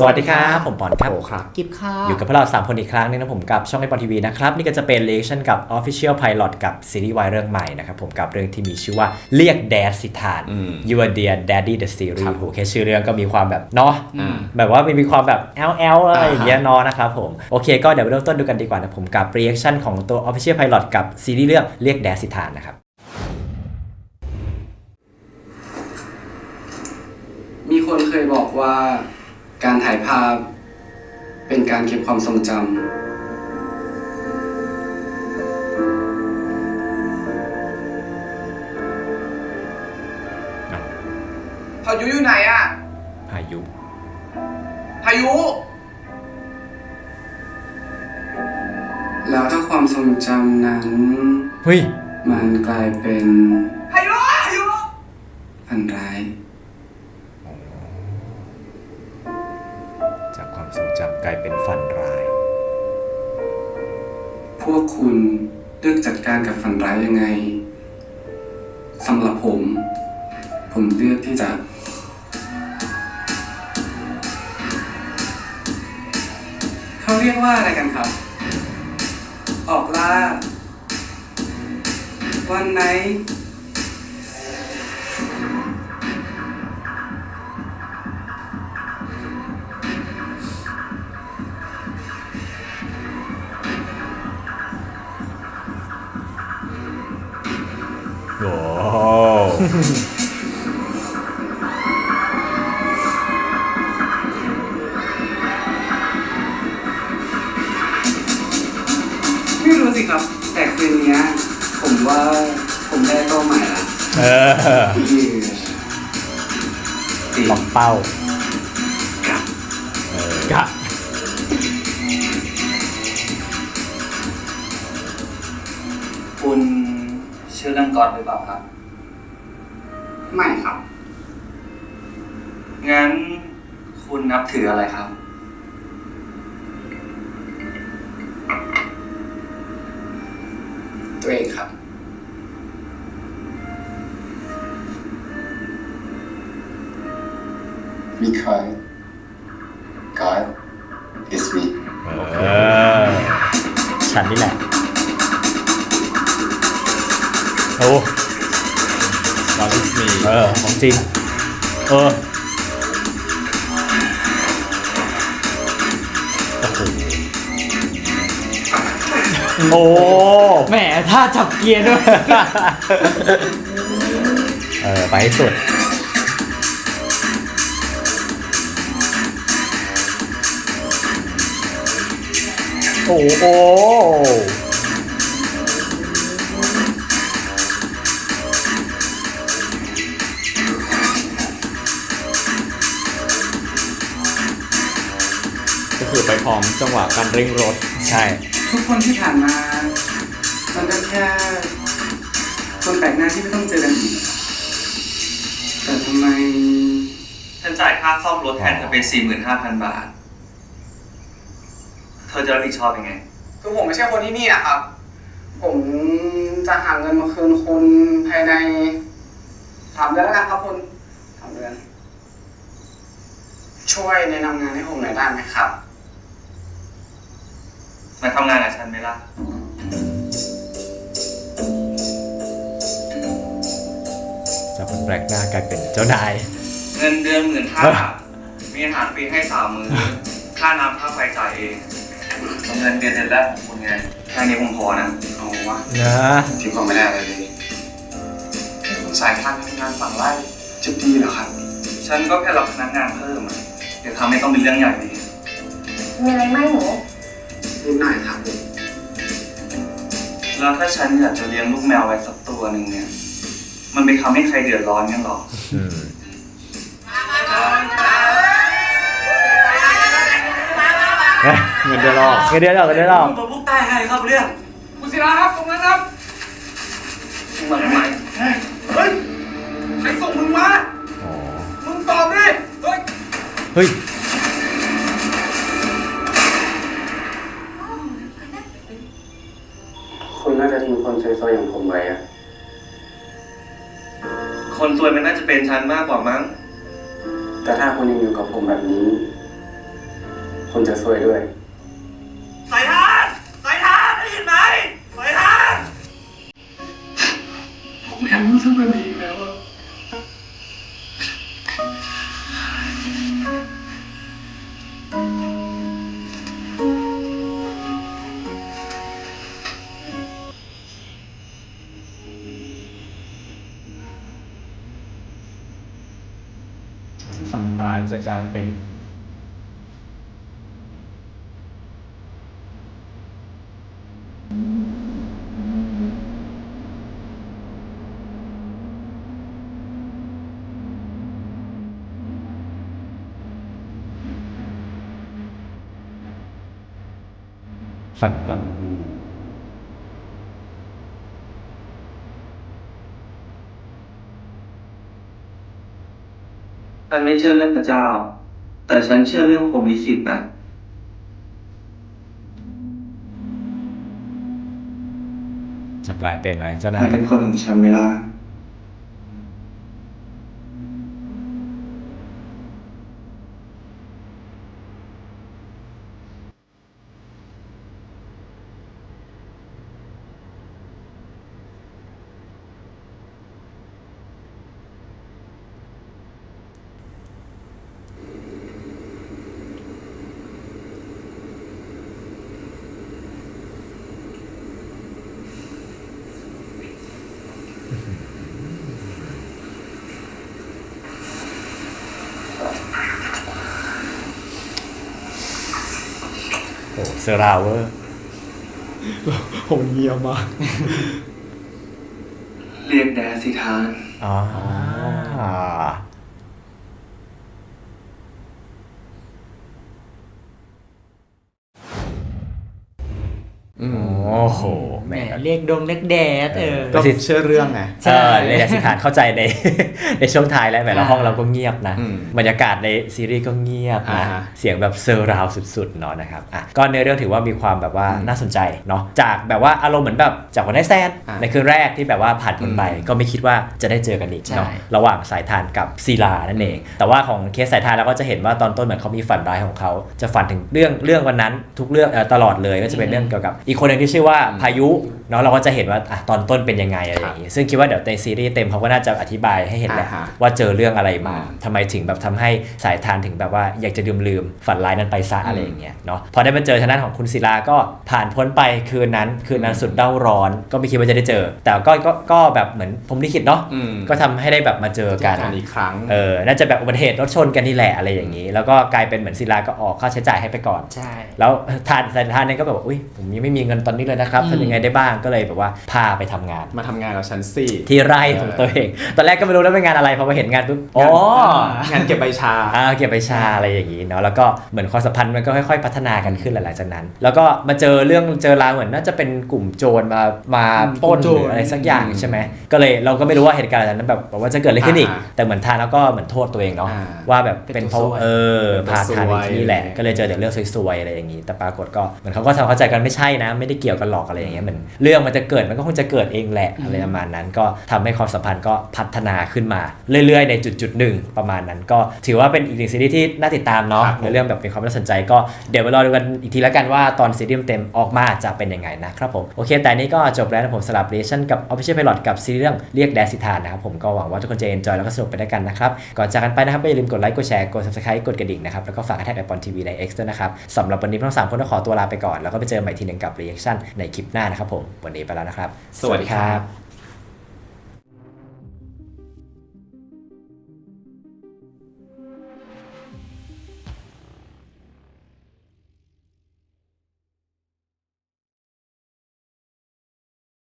สวัสดีครับ ผมปอนครับโอครับ กิฟค่ะ อยู่กับพวกเรา 3 คนอีกครั้งหนึงนะผมกับช่องไอปอนทีวีนะครับ นี่ก็จะเป็นเลชั่นกับ Official Pilot กับซีรีส์วายเรื่องใหม่นะครับ ผมกับเรื่องที่มีชื่อว่าเรียกแดดสิทานอืม Your Dear Daddy the ครั Series บโหแค่ชื่อเรื่องก็มีความแบบเนาะอ่าแบบว่ามีความแบบแอลแอลอะไรอย่างเงี้ยอ่าฮะเนาะนะครับผมโอเคก็เดี๋ยวไปเริ่มต้นดูกันดีกว่านะผมกับ reaction ของตัว Official Pilot กับซีรีส์เรื่องเรียกแดดสิทานนะครับมีคนเคยบอกว่า การถ่ายภาพ เป็นการเก็บความทรงจพายุอยู่ไหนอะพายุ พายุำ แล้วถ้าความทรงจำนั้น เฮ้ย มันกลายเป็นพายุพายุ ฝันร้าย วกคุณเลือกจัดการกับฝันร้ายยังไงสำหรับผม ผมเลือกที่จะเขาเรียกว่าอะไรกันครับ ออกล่าวันไหน ไม่รู้สิครับ แต่คืนเนี้ย ผมว่าผมได้เป้าหมายละเออที่ติดล็อกเป้ากับเออกะคุณชื่อเรื่องก่อนหรือเปล่าครับ ไม่ครับ งั้นคุณนับถืออะไรครับ ตัวเองครับ Mikhail, God is me. เออฉันนี่แหละ โอ้วอลิส มีเออของจริง เออโอ้โหแหมถ้าจับเกียร์ด้วย เออ ไปให้สุด โอ้โห ไปพร้อมจังหวะการเร่งรถ ใช่ ทุกคนที่ผ่านมา มันก็แค่คนแปลกหน้าที่ไม่ต้องเจอกันอีกแต่ทำไม ฉันจ่ายค่าซ่อมรถแทนเธอไป45,000บาท เธอจะรับผิดชอบยังไง คือผมไม่ใช่คนที่นี่นะครับ ผมจะหาเงินมาคืนคุณภายในสามเดือนแล้วกันครับคุณสามเดือน ช่วยแนะนำงานให้ผมหน่อยได้ไหมครับ มาทำงานกับฉันไหมล่ะ จากคนแปลกหน้ากลายเป็นเจ้านาย เงินเดือนหมื่นห้าเอ้อมีอาหารฟรีให้สามมื้อ ค่าน้ำค่าไฟจ่ายเองเงินเดือนเดือนแรกของคุณไงแค่นี้คงพอนะ เอาวะนะที่ผมไม่ได้เลยให้คุณสายทางทำงานฝั่งไล่จะดีเหรอครับ ฉันก็แค่รับพนักงานเพิ่มอะเดี๋ยวทำให้ต้องเป็นเรื่องใหญ่ดี มีอะไรไหมหนู นิดหน่อยครับแล้วถ้าฉันอยากจะเลี้ยงลูกแมวไว้สักตัวหนึ่งเนี่ย มันไปทำให้ใครเดือดร้อนกันหรอ อืมเงินเดือนออกเงินเดือนออกเงินเดือนออกตัวพวกตายใครครับเรื่องคุณศิลาครับตรงนั้นครับมึงมาทำไมเฮ้ยใครส่งมึงมาอ๋อมึงตอบดิเฮ้ยเฮ้ย คนซวยมันน่าจะเป็นฉันมากกว่ามั้ง แต่ถ้าคุณยังอยู่กับผมแบบนี้ คุณจะซวยด้วย สายทานสายทานได้ยินไหมสายทานผมเห็นรู้สึกแบบนี้ กแล้วอะสำราญจากการเป็นฝันแบบ ฉันไม่เชื่อเรื่องพระเจ้า แต่ฉันเชื่อเรื่องผมลิขิตนะจะกลายเป็นอะไรเจ้านายนายเป็นคนของฉันไหมล่ะ เซอร์ราวเวอร์ผมเงียบมากเรียกแดดสิทานอ๋ออืมโอ้โห แหมแม่งเรียกดงเรียกแดดเออ ก็เชื่อเรื่องไงใช่เลยสิฐานเข้าใจในในช่วงท้ายแล้วแหมแล้วห้องเราก็เงียบนะอืมบรรยากาศในซีรีส์ก็เงียบนะอ่าฮะเสียงแบบเซอร์ราวสุดๆเนาะนะครับอะก็เนื้อเรื่องถือว่ามีความแบบว่าอืมน่าสนใจเนาะจากแบบว่าอารมณ์เหมือนแบบจากวันไนแซนอ่าในคืนแรกที่แบบว่าผ่านพ้นไปอืมก็ไม่คิดว่าจะได้เจอกันอีกเนาะใช่ระหว่างสายทานกับศิลานั่นเอง แต่ว่าของเคสสายทานเราก็จะเห็นว่าตอนต้นเหมือนเขามีฝันร้ายของเขาจะฝันถึงเรื่องเรื่องวันนั้นทุกเรื่องเอ่อตลอดเลยก็จะเป็นเรื่องเกี่ยวกับอีกคนหนึ่งที่ชื่อว่าพายุเนาะเราก็จะเห็นว่าอะตอนต้นเป็นยังไงอะไรอย่างงี้ซึ่งคิดว่าเดี๋ยวในซีรีส์เต็มเขาก็น่าจะอธิบายให้เห็นแหละอ่าฮะว่าเจอเรื่องอะไรมาอืมทำไมถึงแบบทำให้สายทานถึงแบบว่าอยากจะลืมลืมฝันร้ายนั้นไปซะอะไรอย่างเงี้ยเนาะพอได้มาเจอทางด้านของคุณศิลาก็ผ่านพ้นไปคืนนั้นคืนนั้นสุดเด้าร้อน ก็ไม่คิดว่าจะได้เจอ แต่ก็ก็ก็แบบเหมือนผมลิขิตเนาะอืม ก็ทำให้ได้แบบมาเจอกันการอีกครั้ง เออ น่าจะแบบอุบัติเหตุรถชนกันนี่แหละอะไรอย่างนี้ แล้วก็กลายเป็นเหมือนศิลาก็ออกค่าใช้จ่ายให้ไปก่อน ใช่ แล้วทานสายทานเนี่ยก็แบบว่าอุ้ยผมยังไม่มีเงินตอนนี้เลยนะครับอืม ทำยังไงได้บ้างก็เลยแบบว่าพาไปทำงาน มาทำงานกับฉันสี่ที่ไร่ของตัวเองตอนแรกก็ไม่รู้ว่าเป็นงานอะไรพอมาเห็นงานปุ๊บอ๋องานเก็บใบชาอ่าเก็บไปชาอะไรอย่างนี้เนาะแล้วก็เหมือนความสัมพันธ์มันก็ค่อย ๆ พัฒนากันขึ้นหลังจากนั้น แล้วก็มาเจอเรื่องเจอราวเหมือนน่าจะเป็นกลุ่มโจรมามาปล้นกลุ่มโจหรรืออะไรสักอย่างใช่ไหมก็เลยเราก็ไม่รู้ว่าเหตุการณ์นั้นแบบว่าจะเกิดอะไรขึ้นอีกอ่าแต่เหมือนทานแล้วก็เหมือนโทษตัวเองเนาะอ่าว่าแบบเป็นเพราะเป็นตัวซวยเออเป็นตัวพาทานไปที่นี่แหละซวยก็เลยเจอแต่เรื่องซวยๆอะไรอย่างนี้ แต่ปรากฏก็เหมือนเขาก็ทำเข้าใจกันไม่ใช่นะ ไม่ได้เกี่ยวกันหรอกอะไรอย่างเงี้ยเหมือนเรื่องมันจะเกิดมันก็คงจะเกิดเองแหละอะไรประมาณนั้น ก็ทำให้ความสัมพันธ์ก็พัฒนาขึ้นมา เรื่อยๆ ในจุดจุดๆหนึ่งประมาณนั้น ก็ถือว่าเป็นอีกหนึ่งซีรีส์ที่น่าติดตามเนาะครับผมในเรื่องแบบมีความน่าสนใจก็เดี๋ยวไปรอดูกันอีกทีแล้วกันว่าตอนซีรีส์เต็มออกมาจะเป็นยังไงนะครับผมโอเค แต่นี้ก็จบแล้วนะผมสลับเรชั่นกับ Official Pilot กับซีรีส์เรื่องเรียกแดนสิทานนะครับผมก็หวังว่าทุกคนจะ enjoy แล้วก็สนุกไปด้วยกันนะครับก่อนจากกันไปนะครับก็อย่าลืมกดไลค์กดแชร์กด subscribe กดกระดิ่งนะครับแล้วก็ฝากแท็กไอปอนทีวีใน X ด้วยนะครับสำหรับวันนี้พวกเราสามคนต้องขอตัวลาไปก่อนแล้วก็ไปเจอกันใหม่ทีหนึ่งกับ reaction ในคลิปหน้านะครับผม วันนี้ไปแล้วนะครับ สวัสดีครับ